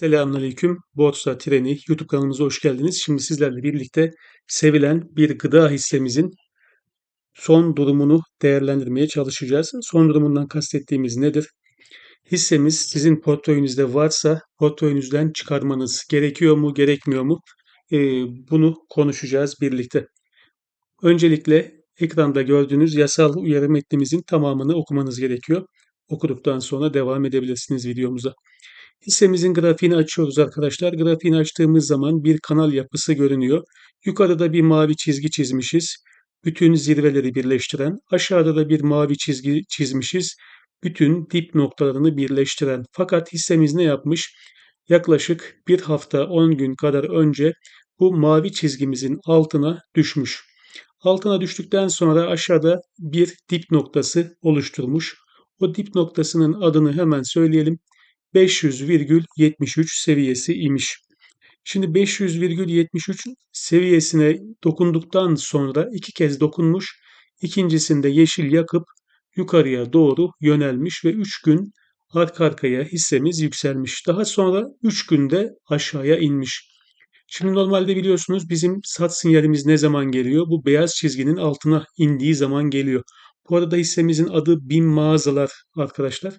Selamünaleyküm. Borsa Treni YouTube kanalımıza hoş geldiniz. Şimdi sizlerle birlikte sevilen bir gıda hissemizin son durumunu değerlendirmeye çalışacağız. Son durumundan kastettiğimiz nedir? Hissemiz sizin portföyünüzde varsa portföyünüzden çıkarmanız gerekiyor mu, gerekmiyor mu? Ee, bunu konuşacağız birlikte. Öncelikle ekranda gördüğünüz yasal uyarı metnimizin tamamını okumanız gerekiyor. Okuduktan sonra devam edebilirsiniz videomuza. Hissemizin grafiğini açıyoruz arkadaşlar. Grafiğini açtığımız zaman bir kanal yapısı görünüyor. Yukarıda bir mavi çizgi çizmişiz. Bütün zirveleri birleştiren. Aşağıda da bir mavi çizgi çizmişiz. Bütün dip noktalarını birleştiren. Fakat hissemiz ne yapmış? Yaklaşık bir hafta 10 gün kadar önce bu mavi çizgimizin altına düşmüş. Altına düştükten sonra aşağıda bir dip noktası oluşturmuş. O dip noktasının adını hemen söyleyelim. 500,73 seviyesi imiş. Şimdi 500,73 seviyesine dokunduktan sonra iki kez dokunmuş. İkincisinde yeşil yakıp yukarıya doğru yönelmiş ve 3 gün arka arkaya hissemiz yükselmiş. Daha sonra 3 günde aşağıya inmiş. Şimdi normalde biliyorsunuz bizim sat sinyalimiz ne zaman geliyor? Bu beyaz çizginin altına indiği zaman geliyor. Bu arada hissemizin adı BİM mağazalar arkadaşlar.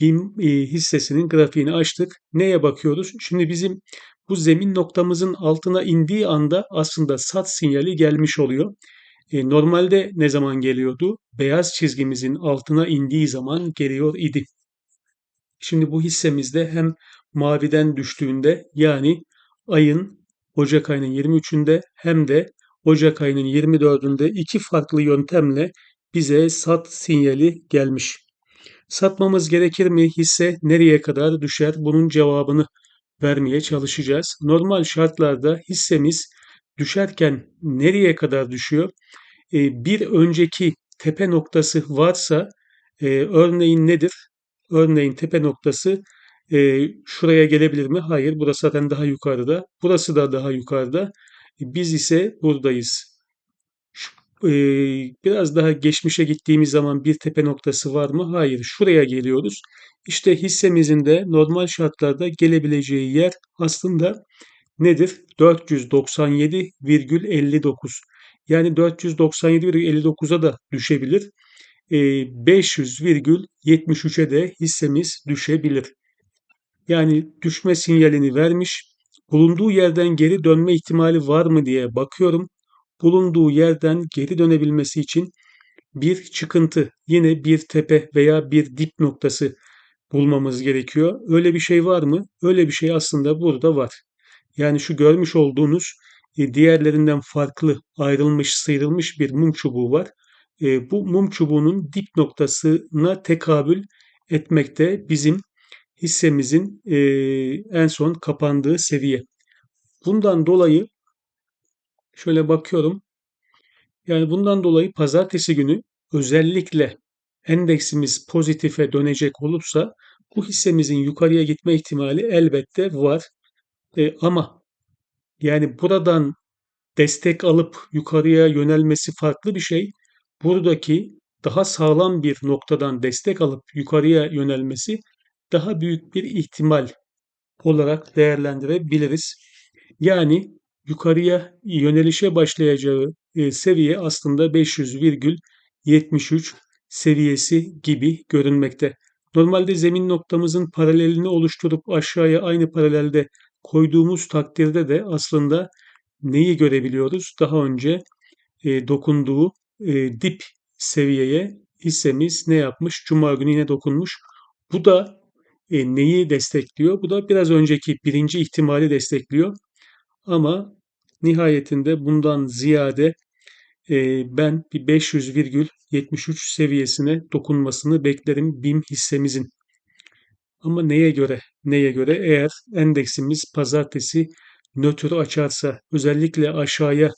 BİM e, hissesinin grafiğini açtık. Neye bakıyoruz? Şimdi bizim bu zemin noktamızın altına indiği anda aslında sat sinyali gelmiş oluyor. E, normalde ne zaman geliyordu? Beyaz çizgimizin altına indiği zaman geliyor idi. Şimdi bu hissemizde hem maviden düştüğünde yani ayın Ocak ayının 23'ünde hem de Ocak ayının 24'ünde iki farklı yöntemle bize sat sinyali gelmiş. Satmamız gerekir mi? Hisse nereye kadar düşer? Bunun cevabını vermeye çalışacağız. Normal şartlarda hissemiz düşerken nereye kadar düşüyor? Ee, bir önceki tepe noktası varsa e, örneğin nedir? Örneğin tepe noktası e, şuraya gelebilir mi? Hayır, burası zaten daha yukarıda. Burası da daha yukarıda. Biz ise buradayız biraz daha geçmişe gittiğimiz zaman bir tepe noktası var mı? Hayır. Şuraya geliyoruz. İşte hissemizin de normal şartlarda gelebileceği yer aslında nedir? 497,59. Yani 497,59'a da düşebilir. 500,73'e de hissemiz düşebilir. Yani düşme sinyalini vermiş. Bulunduğu yerden geri dönme ihtimali var mı diye bakıyorum bulunduğu yerden geri dönebilmesi için bir çıkıntı, yine bir tepe veya bir dip noktası bulmamız gerekiyor. Öyle bir şey var mı? Öyle bir şey aslında burada var. Yani şu görmüş olduğunuz e, diğerlerinden farklı ayrılmış, sıyrılmış bir mum çubuğu var. E, bu mum çubuğunun dip noktasına tekabül etmekte bizim hissemizin e, en son kapandığı seviye. Bundan dolayı Şöyle bakıyorum. Yani bundan dolayı pazartesi günü özellikle endeksimiz pozitife dönecek olursa bu hissemizin yukarıya gitme ihtimali elbette var. E, ama yani buradan destek alıp yukarıya yönelmesi farklı bir şey. Buradaki daha sağlam bir noktadan destek alıp yukarıya yönelmesi daha büyük bir ihtimal olarak değerlendirebiliriz. Yani yukarıya yönelişe başlayacağı e, seviye aslında 500,73 seviyesi gibi görünmekte. Normalde zemin noktamızın paralelini oluşturup aşağıya aynı paralelde koyduğumuz takdirde de aslında neyi görebiliyoruz? Daha önce e, dokunduğu e, dip seviyeye hissemiz ne yapmış? Cuma günü yine dokunmuş. Bu da neyi destekliyor? Bu da biraz önceki birinci ihtimali destekliyor. Ama nihayetinde bundan ziyade e, ben bir 500,73 seviyesine dokunmasını beklerim BİM hissemizin. Ama neye göre? Neye göre? Eğer endeksimiz pazartesi nötr açarsa, özellikle aşağıya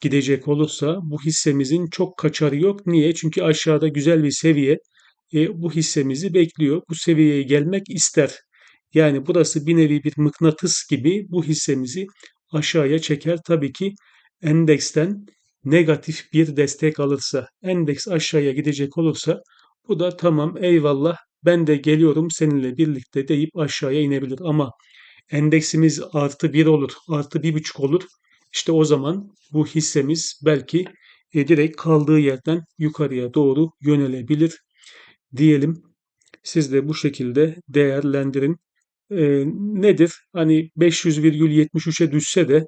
gidecek olursa bu hissemizin çok kaçarı yok. Niye? Çünkü aşağıda güzel bir seviye e, bu hissemizi bekliyor. Bu seviyeye gelmek ister. Yani burası bir nevi bir mıknatıs gibi bu hissemizi aşağıya çeker. Tabii ki endeksten negatif bir destek alırsa, endeks aşağıya gidecek olursa bu da tamam eyvallah ben de geliyorum seninle birlikte deyip aşağıya inebilir. Ama endeksimiz artı 1 olur, artı 1,5 olur. İşte o zaman bu hissemiz belki e, direkt kaldığı yerden yukarıya doğru yönelebilir diyelim. Siz de bu şekilde değerlendirin. E, nedir? Hani 500,73'e düşse de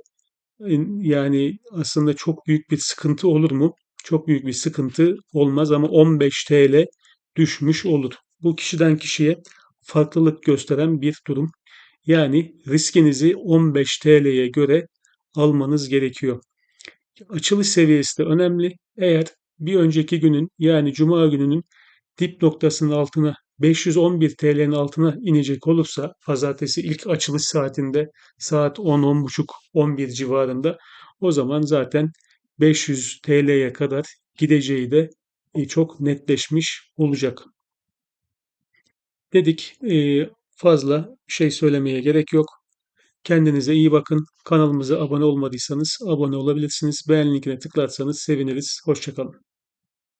e, yani aslında çok büyük bir sıkıntı olur mu? Çok büyük bir sıkıntı olmaz ama 15 TL düşmüş olur. Bu kişiden kişiye farklılık gösteren bir durum. Yani riskinizi 15 TL'ye göre almanız gerekiyor. Açılış seviyesi de önemli. Eğer bir önceki günün yani cuma gününün dip noktasının altına 511 TL'nin altına inecek olursa pazartesi ilk açılış saatinde saat 10, 10.30, 11 civarında o zaman zaten 500 TL'ye kadar gideceği de e, çok netleşmiş olacak. Dedik e, fazla şey söylemeye gerek yok. Kendinize iyi bakın. Kanalımıza abone olmadıysanız abone olabilirsiniz. Beğen linkine tıklarsanız seviniriz. Hoşçakalın.